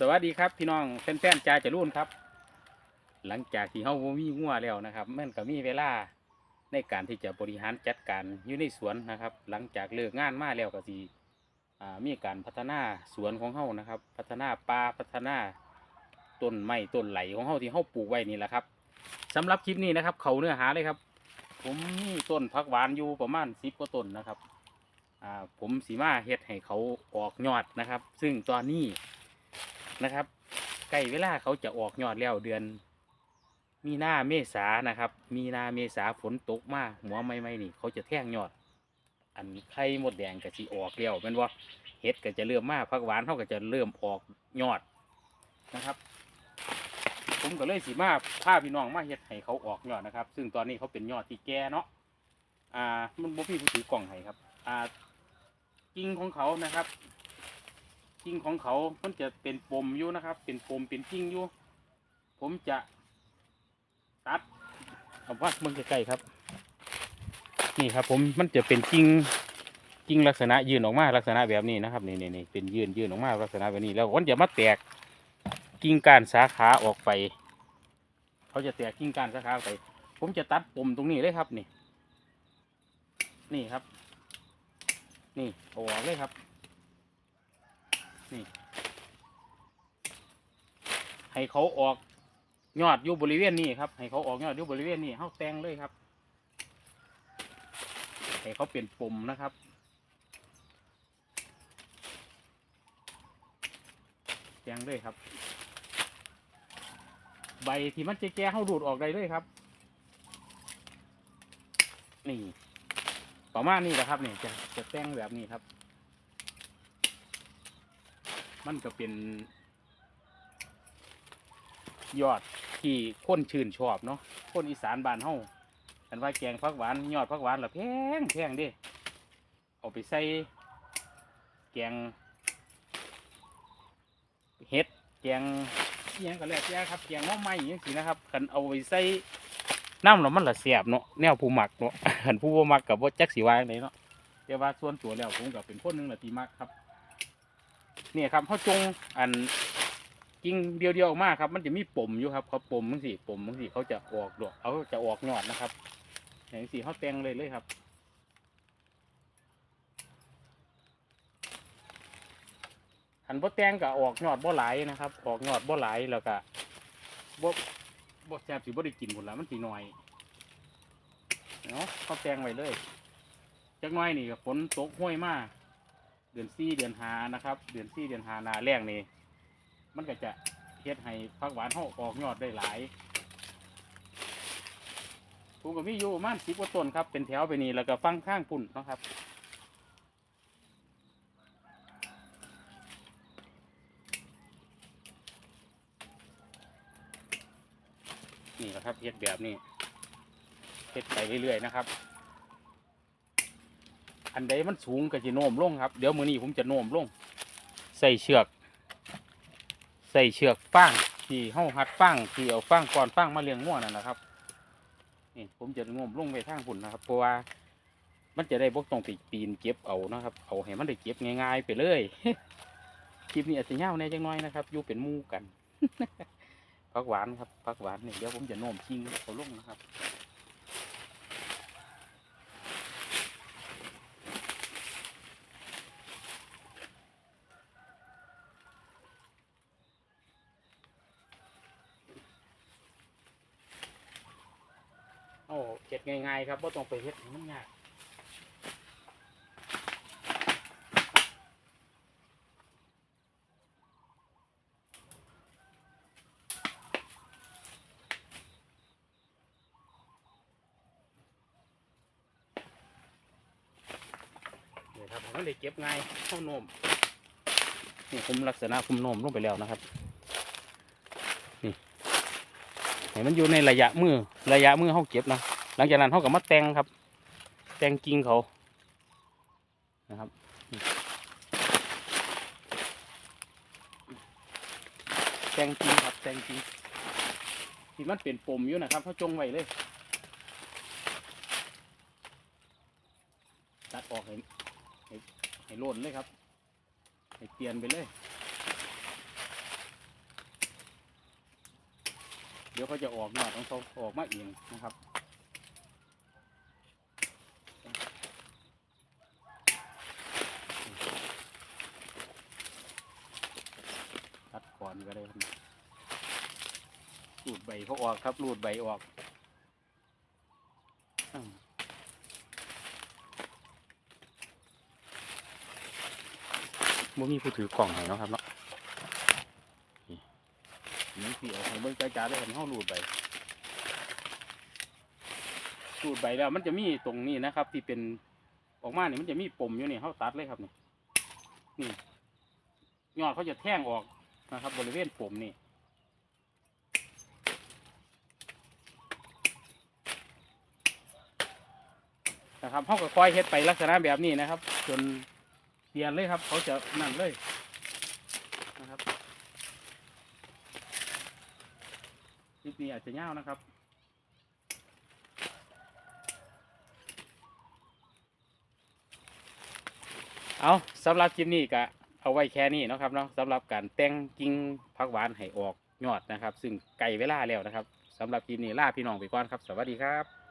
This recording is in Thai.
สวัสดีครับพี่น้องแฟนๆจ่าจะรุ่นครับ หลังจากที่เฮาบ่มีงัวแล้วนะครับมันก็มีเวลาในการที่จะบริหารจัดการอยู่ในสวนนะครับ หลังจากเลิกงานมาแล้วก็สิอ่ามีการพัฒนาสวนของเฮานะครับ พัฒนาป่าพัฒนาต้นไม้ต้นไหลของเฮาที่เฮาปลูกไว้นี่แหละครับสำหรับคลิปนี้นะครับ เขาเนื้อหาเลยครับ ผมมีต้นผักหวานอยู่ประมาณ10กว่าต้นนะครับอ่าผมสีมาเฮ็ดให้เขาออกยอดนะครับ ซึ่งตอนนี้ นะครับใกล้เวลาเขาจะออกยอดแล้วเดือน มีนาเมษานะครับ มีนาเมษาฝนตกมาหัวไม่ไม่นี่ เขาจะแท่งยอด อันไข่มดแดงก็สิออกแล้วเป็นว่าเห็ดก็จะเริ่มมาผักหวานเขาก็จะเริ่มออกยอดนะครับ ผมก็เลยสีมาพาพี่น้องมาเห็ดให้เขาออกยอดนะครับ ซึ่งตอนนี้เขาเป็นยอดที่แก่เนาะอ่ามันบ่มีผู้ถือกล่องให้ครับ อ่ากิ่งของเขานะครับ กิ่งของเขามันจะเป็นปมอยู่นะครับ เป็นปมเป็นกิ่งอยู่ ผมจะตัดเอาว่ามึงใกล้ๆครับ นี่ครับ ผมมันจะเป็นกิ่งกิ่งลักษณะยืนออกมาลักษณะแบบนี้นะครับนี่นี่นี่เป็นยืนยืนออกมาลักษณะแบบนี้ แล้วมันจะมาแตกกิ่งกานสาขาออกไป เขาจะแตกกิ่งกานสาขาออกไป ผมจะตัดปมตรงนี้เลยครับนี่ นี่ครับ นี่เอาออกเลยครับ ให้เขาออกยอดอยู่บริเวณนี้ครับ ให้เขาออกยอดอยู่บริเวณนี้เขาแตงเลยครับ ให้เขาเป็นปุ่มนะครับแตงเลยครับ ใบที่มันจะแก่เขาดูดออกได้เลยครับ นี่ ประมาณนี้แหละครับนี่จะจะแตงแบบนี้ครับ มันก็เป็น ยอดที่คนชื่นชอบเนาะคนอีสานบ้านเฮาอันว่าแกงผักหวานยอดผักหวานละแพงแพงเดิเอาไปใส่แกงเห็ดแกงอิหยังก็แล้วแต่ครับแกงหม้อไม้อหยังสินะครับคันเอาไปใส่น้ำแล้วมันละเสียบเนาะแนวผู้หมักเนาะคันผู้บ่มักกับว่าจักสีวาจั่งใดเนาะแต่ว่าส่วนตัวแล้วผมก็เป็นคนหนึงละที่มักครับ เนี่ยครับเขาจงอันกิ่งเดียวๆออกมาครับ มันจะมีปมอยู่ครับเขาปมมังสิปมมังสิเขาจะออกดอกเขาจะออกยอดนะครับอย่างสีเขาแตงเลยเลยครับหันบ่แตงก็ออกยอดบ่หลายนะครับ ออกยอดบ่หลายแล้วก็บ่บ่แซ่บสิบ่ได้กินหมดและมันสิหน่อยเนาะเขาแตงไว้เลยจักหน้อยนี่ก็ฝนตกห้วยมาก เดือนสี่เดือนหานะครับ เดือนสี่เดือนหานาแรงนี่มันก็จะเฮ็ดให้ผักหวานเฮาออกยอดได้หลายผมก็มีอยู่ประมาณสิบกว่าต้นครับ เป็นแถวไปนี่แล้วก็ฟังข้างปุ่นนะครับนี่แหละครับเฮ็ดแบบนี้เฮ็ดไปเรื่อยๆนะครับ อันใดมันสูงก็จะโน้มลงครับ เดี๋ยวมือนี้ผมจะโน้มลง ใส่เชือก ใส่เชือกฟางที่เฮาหัดฟางที่เอาฟางก่อนฟางมาเลี้ยงง่วนั่นนะครับนี่ผมจะงมลงไปทางพุ่นนะครับ เพราะว่ามันจะได้บกต้องไปปีนเก็บเอานะครับ เอาให้มันได้เก็บง่ายๆไปเลยคลิปนี้อาจจะยาแน่จังน้อยนะครับอยู่เป็นมู่กันผักหวานครับผักหวานนี่เดี๋ยวผมจะโน้มชิงเขาลงนะครับ ฮ็ดง่ายๆครับว่าต้องไปเฮ็ดให้มันยากนี่ครับผมเลยเก็บง่ายเข้าโนมนี่ผมลักษณะคุมนมลงไปแล้วนะครับนี่ให้มันอยู่ในระยะมือระยะมือเขาเก็บนะ หลังจากนั้นเขาก็มาแต่งครับ แต่งกิ่งเขานะครับแต่งกิ่งครับแต่งกิ่งที่มันเป็นปมอยู่นะครับเขาจงไว้เลย ตัดออกให้ให้ให้ล่นเลยครับ ให้เปลี่ยนไปเลย เดี๋ยวเขาจะออกยอดของเขาออกมาเองนะครับ ตัดก่อ นก็ได้ครับรูดใบเขาออกครับรูดใบออกอ้าวบ่มีผู้ถือกล่องให้เนาะครับเนาะนี่นี่สีออกให้เบิ่งจ้าๆได้เห็นเขารูดใบรูดใบแล้ว มันจะมีตรงนี้นะครับ ที่เป็นออกมาเนี่ยมันจะมีปมอยู่นี่เขาตัดเลยครับนี่นี่ยอดเขาจะแท่งออก นะครับ บริเวณผมนี่นะครับเขาก็คอยเฮ็ดไปลักษณะแบบนี้นะครับ จนเปลี่ยนเลยครับ เขาจะนั่นเลยนะครับคลิปนี้อาจจะยาวนะครับเอาสำหรับคลิปนี้ก็ เอาไว้แค่นี้นะครับเนาะสำหรับการแต่งกิ่งผักหวานให้ออกยอดนะครับ ซึ่งไก่เวลาแล้วนะครับสำหรับคลิปนี้ลาพี่น้องไปก่อนครับ สวัสดีครับ